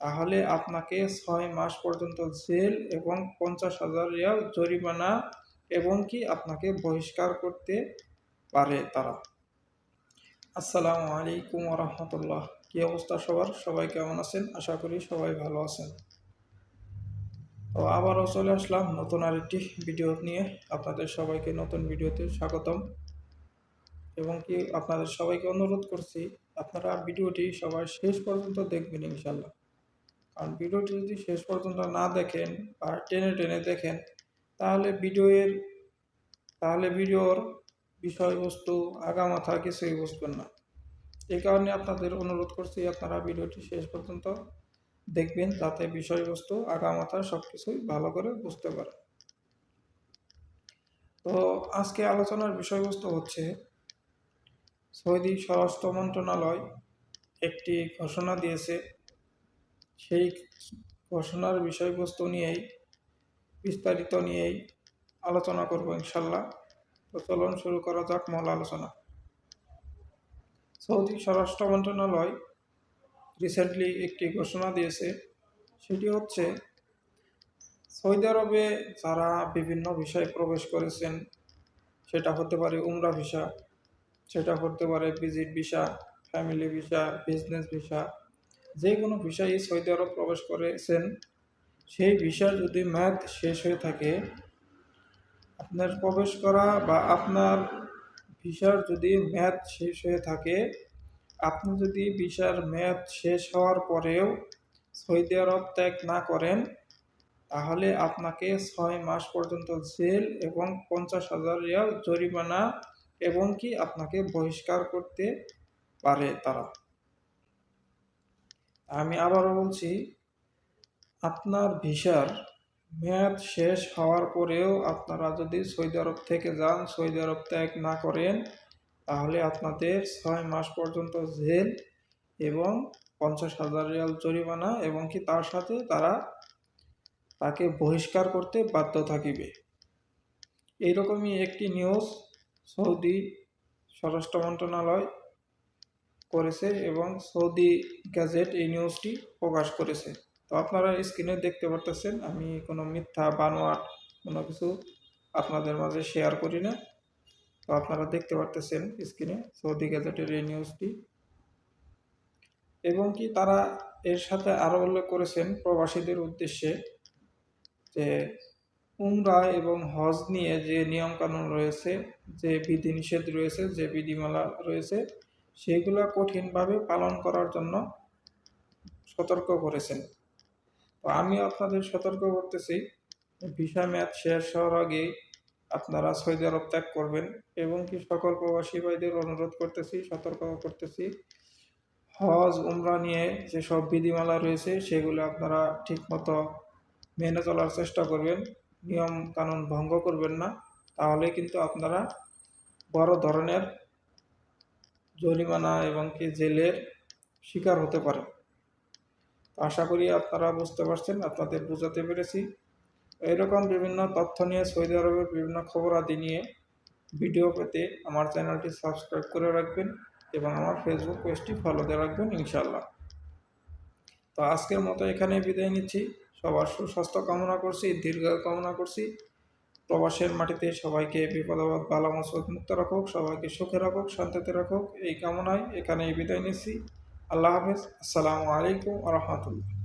তাহলে আপনাকে ছয় মাস পর্যন্ত জেল এবং পঞ্চাশ হাজার রিয়াল জরিমানা এবং কি আপনাকে বহিষ্কার করতে পারে তারা। আসসালামু আলাইকুম রহমতুল্লাহ কি অবস্থা সবার? সবাই কেমন আছেন? আশা করি সবাই ভালো আছেন। তো আবারও চলে আসলাম নতুন আরেকটি ভিডিও নিয়ে। আপনাদের সবাইকে নতুন ভিডিওতে স্বাগতম। এবং কি আপনাদের সবাইকে অনুরোধ করছি, আপনারা ভিডিওটি সবাই শেষ পর্যন্ত দেখবেন ইনশাল্লাহ কারণ ভিডিওটি যদি শেষ পর্যন্ত না দেখেন বা টেনে টেনে দেখেন, তাহলে ভিডিওর তাহলে ভিডিওর বিষয়বস্তু আগামাথা কিছুই বুঝবেন না। এই কারণে আপনাদের অনুরোধ করছি আপনারা ভিডিওটি শেষ পর্যন্ত দেখবেন, যাতে বিষয়বস্তু, আগামাথা সব কিছুই ভালো করে বুঝতে পারেন। তো আজকে আলোচনার বিষয়বস্তু হচ্ছে সৌদি স্বরাষ্ট্র মন্ত্রণালয় একটি ঘোষণা দিয়েছে সেই ঘোষণার বিষয়বস্তু নিয়েই, বিস্তারিত নিয়েই আলোচনা করব ইনশাল্লাহ তো চলুন শুরু করা যাক মূল আলোচনা। সৌদি স্বরাষ্ট্র মন্ত্রণালয় রিসেন্টলি একটি ঘোষণা দিয়েছে। সেটি হচ্ছে, সৌদি আরবে যারা বিভিন্ন বিষয়ে প্রবেশ করেছেন, সেটা হতে পারে উমরা ভিসা সেটা হতে পারে visit visa family visa business visa যে কোনো ভিসায় সৌদি আরব প্রবেশ করেছেন, সেই ভিসার যদি ম্যাথ শেষ হয়ে থাকে, আপনার প্রবেশ করা বা আপনার ভিসার যদি মেয়াদ শেষ হয়ে থাকে, আপনি যদি ভিসার মেয়াদ শেষ হওয়ার পরেও সৌদি আরব ত্যাগ না করেন, তাহলে আপনাকে ছয় মাস পর্যন্ত জেল এবং পঞ্চাশ হাজার রিয়াল জরিমানা এবং কি আপনাকে বহিষ্কার করতে পারে তারা। আমি আবারও বলছি, আপনার ভিসার মেয়াদ শেষ হওয়ার পরেও আপনারা যদি সৌদি আরব থেকে যান, সৌদি আরব ত্যাগ না করেন, তাহলে আপনাদের ছয় মাস পর্যন্ত জেল এবং পঞ্চাশ হাজার রিয়াল জরিমানা এবং কি তার সাথে তারা তাকে বহিষ্কার করতে বাধ্য থাকিবে। এইরকমই একটি নিউজ সৌদি স্বরাষ্ট্র মন্ত্রণালয় করেছে এবং সৌদি গ্যাজেট এই নিউজটি প্রকাশ করেছে। তো আপনারা স্ক্রিনে দেখতে পারতেছেন, আমি কোনো মিথ্যা, বানোয়াট কোনো কিছু আপনাদের মাঝে শেয়ার করি না। তো আপনারা দেখতে পারতেছেন স্ক্রিনে সৌদি গ্যাজেটের এই নিউজটি। এবং কি তারা এর সাথে আরও উল্লেখ করেছেন প্রবাসীদের উদ্দেশ্যে যে উমরা এবং হজ নিয়ে যে নিয়মকানুন রয়েছে, যে বিধিনিষেধ রয়েছে, যে বিধিমালা রয়েছে সেগুলো কঠিনভাবে পালন করার জন্য সতর্ক করেছেন। তো আমি আপনাদের সতর্ক করতেছি, ভিসা মেয়াদ শেষ হওয়ার আগেই আপনারা সৌদি আরব ত্যাগ করবেন এবং কি সকল প্রবাসী ভাইদের অনুরোধ করতেছি, সতর্ক করতেছি। হজ, উমরা নিয়ে যেসব বিধিমালা রয়েছে, সেগুলো আপনারা ঠিকমতো মেনে চলার চেষ্টা করবেন। নিয়ম কানুন ভঙ্গ করবেন না, তাহলে কিন্তু আপনারা বড় ধরনের জরিমানা এবং কি জেলের শিকার হতে পারে। আশা করি আপনারা বুঝতে পারছেন, আপনাদের বোঝাতে পেরেছি। এরকম বিভিন্ন তথ্য নিয়ে সৌদি আরবের বিভিন্ন খবর আদি নিয়ে ভিডিও পেতে আমার চ্যানেলটি সাবস্ক্রাইব করে রাখবেন এবং আমার ফেসবুক পেজটি ফলো দিয়ে রাখবেন ইনশাল্লাহ তো আজকের মতো এখানে বিদায় নিচ্ছি। সবার সুস্বাস্থ্য কামনা করছি দীর্ঘ কামনা করছি। প্রবাসের মাটিতে সবাইকে বিপদাবাদ বালা মসবত মুক্ত রাখুক, সবাইকে সুখে রাখুক, শান্তিতে রাখুক। এই কামনায় এখানেই বিদায় নিচ্ছি। আল্লাহ হাফেজ। আসসালামু আলাইকুম রহমতুল্লাহ।